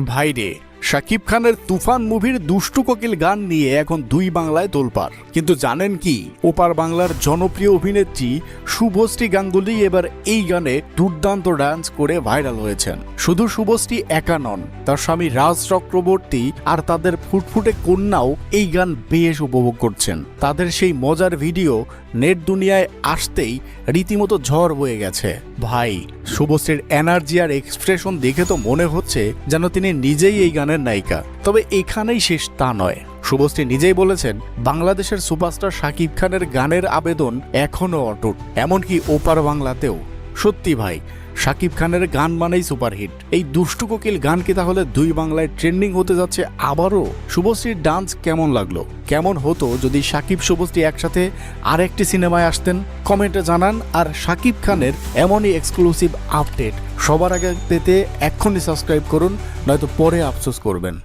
ভাইরে শাকিব খানের তুফান মুভির দুষ্টু কোকিল গান নিয়ে এখন দুই বাংলায় তোলপাড়। কিন্তু জানেন কি, ওপার বাংলার জনপ্রিয় অভিনেত্রী শুভশ্রী গাঙ্গুলি এবার এই গানে দুর্দান্ত ডান্স করে ভাইরাল হয়েছেন। শুধু শুভশ্রী একা নন, তার স্বামী রাজ চক্রবর্তী আর তাদের ফুটফুটে কন্যাও এই গান বেশ উপভোগ করছেন। তাদের সেই মজার ভিডিও নেট দুনিয়ায় আসতেই রীতিমতো ঝড় বয়ে গেছে। ভাই। শুভশ্রীর এনার্জি আর এক্সপ্রেশন দেখে তো মনে হচ্ছে যেন তিনি নিজেই এই গানের নায়িকা। তবে এখানেই শেষ তা নয়। শুভশ্রী নিজেই বলেছেন, বাংলাদেশের সুপারস্টার শাকিব খানের গানের আবেদন এখনও অটুট, এমনকি ওপার বাংলাতেও। সত্যি ভাই শাকিব খানের গান মানেই সুপারহিট। এই দুষ্টু কোকিল গান কি তাহলে দুই বাংলায় ট্রেন্ডিং হতে যাচ্ছে আবারও? শুভশ্রীর ডান্স কেমন লাগল? কেমন হতো যদি শাকিব শুভশ্রী একসাথে আরেকটি সিনেমায় আসতেন? কমেন্টে জানান আর শাকিব খানের এমনই এক্সক্লুসিভ আপডেট সবার আগে পেতে এক্ষুনি সাবস্ক্রাইব করুন, নয়তো পরে আফসোস করবেন।